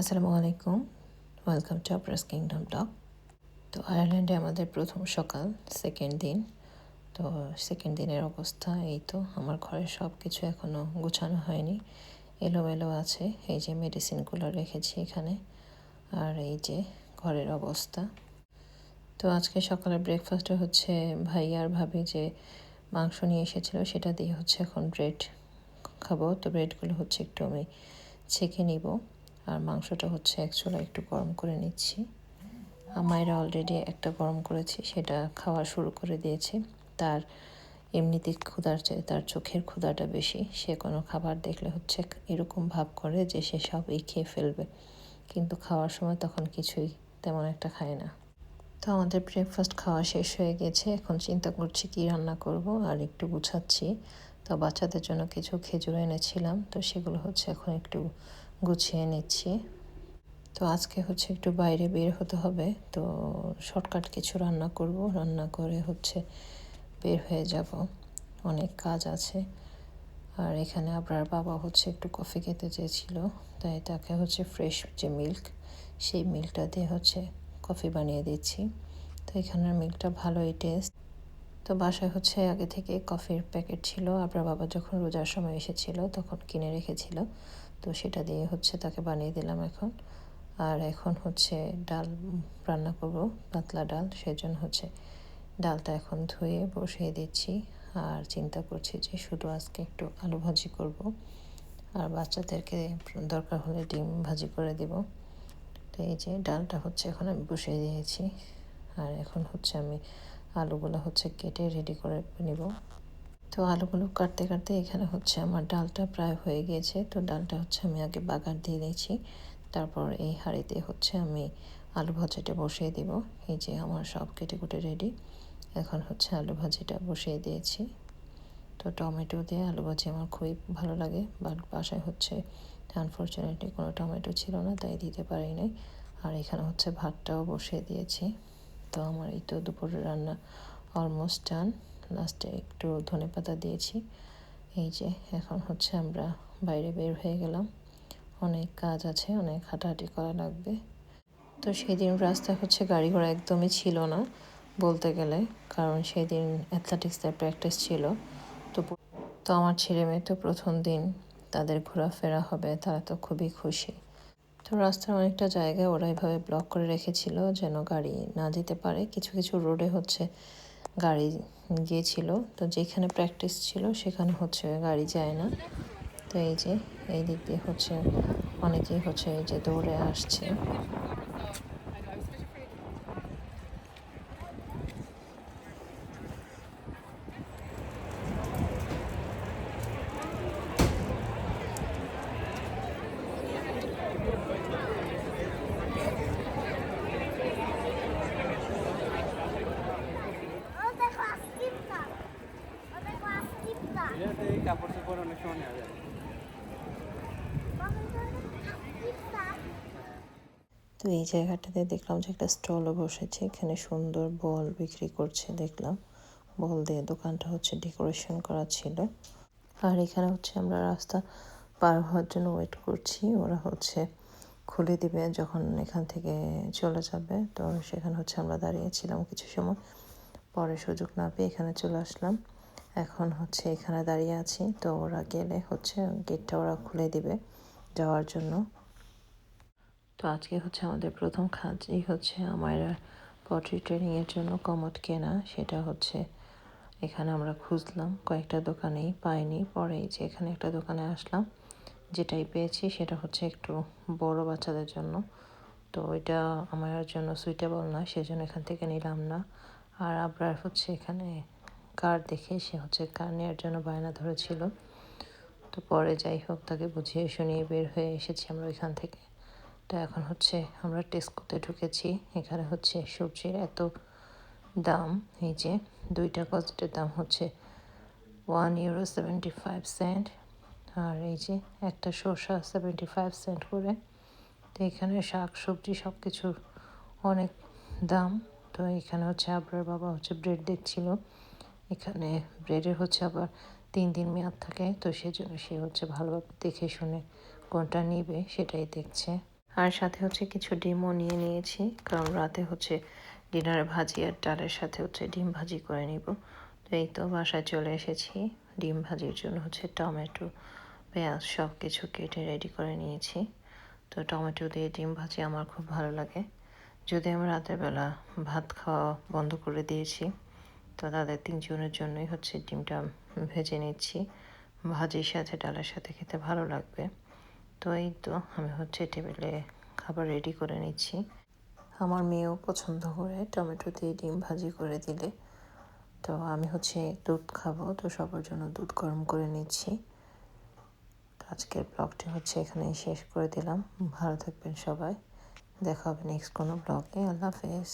আসসালামু আলাইকুম welcome to আপ্রাস কিংডম টক তো আয়ারল্যান্ডে আমাদের প্রথম সকাল সেকেন্ড দিন। তো সেকেন্ড দিনের অবস্থা এই তো। আমার ঘরের সব কিছু এখনও গোছানো হয়নি। এলোমেলো আছে। এই যে মেডিসিনগুলো রেখেছি এখানে। আর এই যে ঘরের অবস্থা। তো আজকে সকালে ব্রেকফাস্টে হচ্ছে ভাই আর ভাবি যে মাংস নিয়ে এসেছিল, সেটা দিয়ে হচ্ছে এখন ব্রেড খাব। তো ব্রেডগুলো হচ্ছে একটু আমি ছেঁকে নিব। আর মাংসটা হচ্ছে অ্যাকচুয়ালি একটু গরম করে নিচ্ছি। মায়েরা অলরেডি একটা গরম করেছি, সেটা খাওয়া শুরু করে দিয়েছে। তার এমনিতে ক্ষুধার চেয়ে, তার চোখের ক্ষুধাটা বেশি। সে কোনো খাবার দেখলে হচ্ছে এরকম ভাব করে যে সে সবই খেয়ে ফেলবে। কিন্তু খাওয়ার সময় তখন কিছুই তেমন একটা খায় না। তো আমাদের ব্রেকফাস্ট খাওয়া শেষ হয়ে গেছে। এখন চিন্তা করছি কি রান্না করব আর একটু গুছাচ্ছি। তো বাচ্চাদের জন্য কিছু খেজুর এনেছিলাম। তো সেগুলো হচ্ছে এখন একটু গুছিয়ে নিচ্ছি। তো আজকে হচ্ছে একটু বাইরে বের হতে হবে। তো শর্টকাট কিছু রান্না করব। রান্না করে হচ্ছে বের হয়ে যাব। অনেক কাজ আছে। আর এখানে আপনার বাবা হচ্ছে একটু কফি খেতে চেয়েছিল। তাই তাকে হচ্ছে ফ্রেশ যে মিল্ক, সেই মিল্কটা দিয়ে হচ্ছে কফি বানিয়ে দিচ্ছি। তো এখানের মিল্কটা ভালোই টেস্ট। তো বাসায় হচ্ছে আগে থেকে কফির প্যাকেট ছিল। আপনার বাবা যখন রোজার সময় এসেছিল তখন কিনে রেখেছিল। তো সেটা দিয়ে হচ্ছে তাকে বানিয়ে দিলাম এখন। আর এখন হচ্ছে ডাল রান্না করব, পাতলা ডাল। সেজন্য হচ্ছে ডালটা এখন ধুয়ে বসিয়ে দিচ্ছি। আর চিন্তা করছি যে শুধু আজকে একটু আলু ভাজি করব। আর বাচ্চাদেরকে দরকার হলে ডিম ভাজি করে দেব। তো এই যে ডালটা হচ্ছে এখন আমি বসিয়ে দিয়েছি। আর এখন হচ্ছে আমি আলুগুলো হচ্ছে কেটে রেডি করে নেব। তো আলুগুলো কাটতে কাটতে এখানে হচ্ছে আমার ডালটা প্রায় হয়ে গিয়েছে। তো ডালটা হচ্ছে আমি আগে বাগার দিয়ে দিয়েছি তারপর এই হাঁড়িতে হচ্ছে আমি আলু ভাজাটা বসিয়ে দিব। এই যে আমার সব কেটে কুটে রেডি এখন হচ্ছে আলু ভাজিটা বসিয়ে দিয়েছি। তো টমেটো দিয়ে আলু ভাজি আমার খুবই ভালো লাগে। বাট বাসায় হচ্ছে আনফর্চুনেটলি কোনো টমেটো ছিল না, তাই দিতে পারি নাই। আর এখানে হচ্ছে ভাতটাও বসিয়ে দিয়েছি। তো আমার এই তো দুপুরের রান্না অলমোস্ট ডান লাস্টে একটু ধনে পাতা দিয়েছি। এই যে, এখন হচ্ছে আমরা বাইরে বের হয়ে গেলাম। অনেক কাজ আছে, অনেক হাঁটাহাঁটি করা লাগবে। তো সেই দিন রাস্তায় হচ্ছে গাড়ি ঘোড়া একদমই ছিল না, বলতে গেলে। কারণ সেই দিন অ্যাথলেটিক্সের প্র্যাকটিস ছিল। তো তো আমার ছেলে মেয়ে তো প্রথম দিন তাদের ঘোরাফেরা হবে, তারা তো খুবই খুশি। তো রাস্তার অনেকটা জায়গায় ওরা এভাবে ব্লক করে রেখেছিল যেন গাড়ি না যেতে পারে। কিছু কিছু রোডে হচ্ছে গাড়ি গিয়েছিল। তো যেখানে প্র্যাকটিস ছিল সেখানে হচ্ছে গাড়ি যায় না। তো এই যে, এই দিক দিয়ে হচ্ছে অনেকেই হচ্ছে এই যে দৌড়ে আসছে কাপড় চোপড় অনেক সময় নেওয়া যায় তো এই জায়গাটাতে দেখলাম যে একটা স্টলও বসেছে। এখানে সুন্দর বল বিক্রি করছে দেখলাম। বল দিয়ে দোকানটা হচ্ছে ডেকোরেশন করা ছিল। আর এখানে হচ্ছে আমরা রাস্তা পার হওয়ার জন্য ওয়েট করছি। ওরা হচ্ছে খুলে দিবে যখন এখান থেকে চলে যাবে। তো সেখানে হচ্ছে আমরা দাঁড়িয়েছিলাম কিছু সময়। পরে সুযোগ না পেয়ে এখানে চলে আসলাম। এখন হচ্ছে এখানে দাঁড়িয়ে আছি। তো ওরা গেলে হচ্ছে গেটটা ওরা খুলে দিবে যাওয়ার জন্য। তো আজকে হচ্ছে আমাদের প্রথম কাজই হচ্ছে আমার পট্রি ট্রেনিংয়ের জন্য কমট কেনা। সেটা হচ্ছে এখানে আমরা খুঁজলাম, কয়েকটা দোকানেই পাইনি। পরে যে এখানে একটা দোকানে আসলাম, যেটাই পেয়েছি সেটা হচ্ছে একটু বড় বাচ্চাদের জন্য। তো এটা আমার জন্য সুইটেবল না, সেজন্য এখান থেকে নিলাম না। আর আবরার হচ্ছে এখানে কার দেখে, সে হচ্ছে কার নেওয়ার জন্য বায়না ধরেছিল। তো পরে যাই হোক, তাকে বুঝিয়ে শুনিয়ে বের হয়ে এসেছি আমরা ওইখান থেকে। তো এখন হচ্ছে আমরা টেস্ট করতে ঢুকেছি। এখানে হচ্ছে সবজির এত দাম। এই যে দুইটা কস্টের দাম হচ্ছে one euro seventy five cent আর এই যে একটা শসা সেভেন্টি ফাইভ সেন্ট করে। তো এখানে শাক, সবজি সব কিছুর অনেক দাম। তো এখানে হচ্ছে আপনার বাবা হচ্ছে ব্রেড দেখছিল এখানে ব্রেডের হচ্ছে আবার তিন দিন মেয়াদ থাকে। তো সেজন্য সে হচ্ছে ভালোভাবে দেখে শুনে কোনটা নিবে সেটাই দেখছে। আর সাথে হচ্ছে কিছু ডিমও নিয়ে নিয়েছি। কারণ রাতে হচ্ছে ডিনারে ভাজি আর ডালের সাথে হচ্ছে ডিম ভাজি করে নিব। তো এই তো বাসায় চলে এসেছি। ডিম ভাজির জন্য হচ্ছে টমেটো, পেঁয়াজ সব কিছু কেটে রেডি করে নিয়েছি। তো টমেটো দিয়ে ডিম ভাজি আমার খুব ভালো লাগে। যদি আমি রাতের বেলা ভাত খাওয়া বন্ধ করে দিয়েছি, তো তাদের তিনজনের জন্যই হচ্ছে ডিমটা ভেজে নিচ্ছি। ভাজির সাথে ডালের সাথে খেতে ভালো লাগবে। তো এই তো, আমি হচ্ছে টেবিলে খাবার রেডি করে নিচ্ছি। আমার মেয়েও পছন্দ করে টমেটো দিয়ে ডিম ভাজি করে দিলে। তো আমি হচ্ছে দুধ খাব, তো সবার জন্য দুধ গরম করে নিচ্ছি। তো আজকের ব্লগটি হচ্ছে এখানেই শেষ করে দিলাম। ভালো থাকবেন সবাই। দেখা হবে নেক্সট কোনো ব্লগে আল্লাহ হাফেজ।